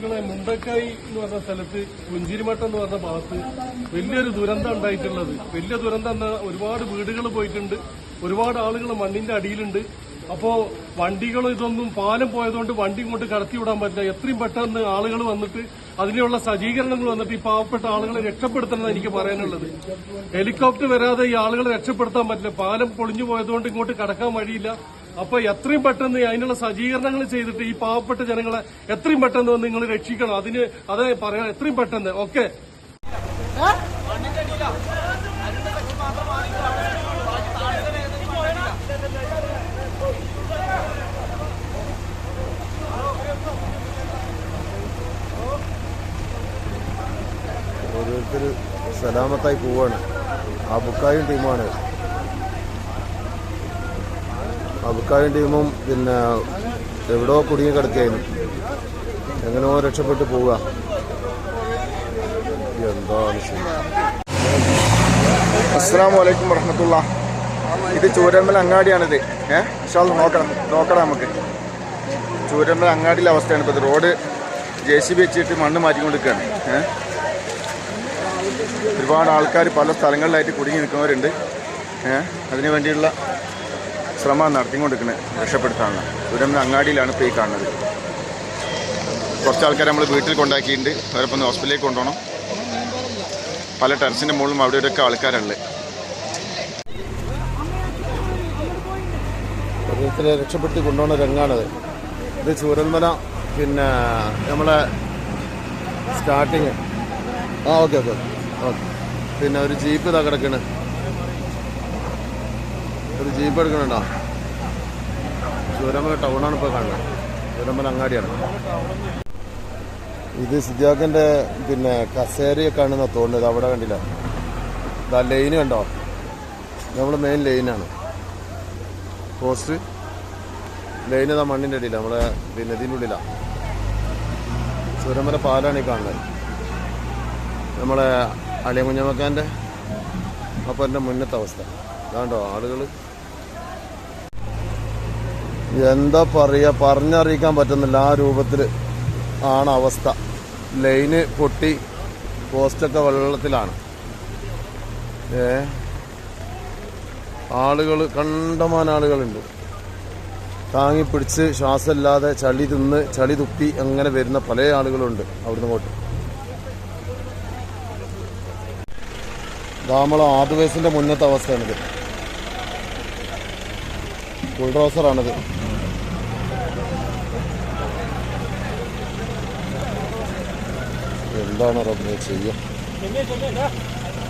സുഹൃത്തുക്കളെ മുണ്ടക്കായി എന്ന് പറഞ്ഞ സ്ഥലത്ത് പുഞ്ചിരിമട്ടം എന്ന് പറഞ്ഞ ഭാഗത്ത് വലിയൊരു ദുരന്തം ഉണ്ടായിട്ടുള്ളത്. വലിയ ദുരന്തം എന്നാ ഒരുപാട് വീടുകൾ പോയിട്ടുണ്ട്. ഒരുപാട് ആളുകൾ മണ്ണിന്റെ അടിയിലുണ്ട്. അപ്പോ വണ്ടികളും ഇതൊന്നും പാലം പോയതുകൊണ്ട് വണ്ടി ഇങ്ങോട്ട് കടത്തി കടത്തിവിടാൻ പറ്റില്ല. എത്രയും പെട്ടെന്ന് ആളുകൾ വന്നിട്ട് അതിനുള്ള സജ്ജീകരണങ്ങൾ വന്നിട്ട് ഈ പാവപ്പെട്ട ആളുകളെ രക്ഷപ്പെടുത്തണമെന്ന് എനിക്ക് പറയാനുള്ളത്. ഹെലികോപ്റ്റർ വരാതെ ഈ ആളുകളെ രക്ഷപ്പെടുത്താൻ പറ്റില്ല. പാലം പൊളിഞ്ഞു പോയതുകൊണ്ട് ഇങ്ങോട്ട് കടക്കാൻ വഴിയില്ല. അപ്പൊ എത്രയും പെട്ടെന്ന് അതിനുള്ള സജ്ജീകരണങ്ങൾ ചെയ്തിട്ട് ഈ പാവപ്പെട്ട ജനങ്ങളെ എത്രയും പെട്ടെന്ന് നിങ്ങൾ രക്ഷിക്കണം. അതിന് അതെ പറയാം. എത്രയും പെട്ടെന്ന്. ഓക്കെ? ഓരോരുത്തർ സലാമത്തായി പോവാണ്. ആ ബുക്കായും ടീമാണ് ആ ബുക്കായും ടീമും പിന്നെ എവിടെയോ കുടുങ്ങി കിടക്കുകയായിരുന്നു. എങ്ങനെയോ രക്ഷപ്പെട്ടു പോവുക. എന്താണ് അസ്സാം വലൈക്കും വറഹമത്തുള്ള ഇത് ചൂരമ്മൽ അങ്ങാടിയാണിത്. ഏഹ് ഇഷാൽ നോക്കണം. നോക്കണം നമുക്ക്. ചൂരമ്മൽ അങ്ങാടിയിലെ അവസ്ഥയാണ് ഇപ്പോൾ റോഡ് ജെ സി ബി വെച്ചിട്ട് മണ്ണ് മാറ്റിക്കൊണ്ടിരിക്കുകയാണ്. ഏഹ് ഒരുപാട് ആൾക്കാർ പല സ്ഥലങ്ങളിലായിട്ട് കുടുങ്ങി നിൽക്കുന്നവരുണ്ട്. ഏഹ് അതിനു വേണ്ടിയുള്ള ശ്രമം നടത്തിക്കൊണ്ടിരിക്കുന്നത് രക്ഷപ്പെടുത്താനുള്ള. ചൂരമ്മൽ അങ്ങാടിയിലാണ് ഇപ്പോൾ ഈ കാണുന്നത്. കുറച്ച് ആൾക്കാർ നമ്മൾ വീട്ടിൽ കൊണ്ടാക്കിയിട്ടുണ്ട്. അവരപ്പം ഒന്ന് ഹോസ്പിറ്റലിലേക്ക് കൊണ്ടുപോകണം. പല ടെറസിന്റെ മുകളിലും അവിടെ ഇവിടെയൊക്കെ ആൾക്കാരുണ്ട്. ഓരോരുത്തരെ രക്ഷപ്പെട്ട് കൊണ്ടുപോകുന്ന രംഗാണത്. ഇത് ചൂരൽമല പിന്നെ നമ്മളെ സ്റ്റാർട്ടിങ്. ആ ഓക്കെ ഓക്കെ. ഓക്കെ. പിന്നെ ഒരു ജീപ്പ് ഇതാ കിടക്കണ് ഒരു ജീപ്പ് എടുക്കണുണ്ടോ? ചൂരമ്പ ടൗണാണ് ഇപ്പോൾ കാണുന്നത്. ചൂരമ്പല അങ്ങാടിയാണ്. ഇത് സിദ്ധാഖിന്റെ പിന്നെ കസേരയൊക്കെ കാണുന്ന തോന്നുന്നത് അവിടെ കണ്ടില്ല? ഇതാ ലൈന് കണ്ടോ? നമ്മൾ മെയിൻ ലൈനാണ് പോസ്റ്റ് ലൈൻ ഇതാ മണ്ണിന്റെ അടിയില്ല നമ്മളെ പിന്നെ ഇതിന്റെ ഉള്ളിലാണ് ചൂരമ്പല പാലാണ് ഈ കാണുന്നത്. നമ്മളെ അളിയ അപ്പോൾ മുന്നത്തെ അവസ്ഥ. അതാണ്ടോ ആളുകൾ എന്താ പറയുക പറഞ്ഞറിയിക്കാൻ പറ്റുന്നില്ല. ആ രൂപത്തിൽ ആണ് അവസ്ഥ. ലൈന് പൊട്ടി പോസ്റ്റൊക്കെ വെള്ളത്തിലാണ്. ഏ? ആളുകൾ കണ്ടമാന ആളുകളുണ്ട്. താങ്ങി പിടിച്ച് ശ്വാസമില്ലാതെ ചളി തിന്ന് ചളി തുപ്പി അങ്ങനെ വരുന്ന പല ആളുകളുണ്ട് അവിടുന്ന് ഇങ്ങോട്ട്. നമ്മളെ ആദിവേസിന്റെ മുന്നത്തെ അവസ്ഥയാണിത്. ബുൾഡോസറാണിത് да, на роботі є.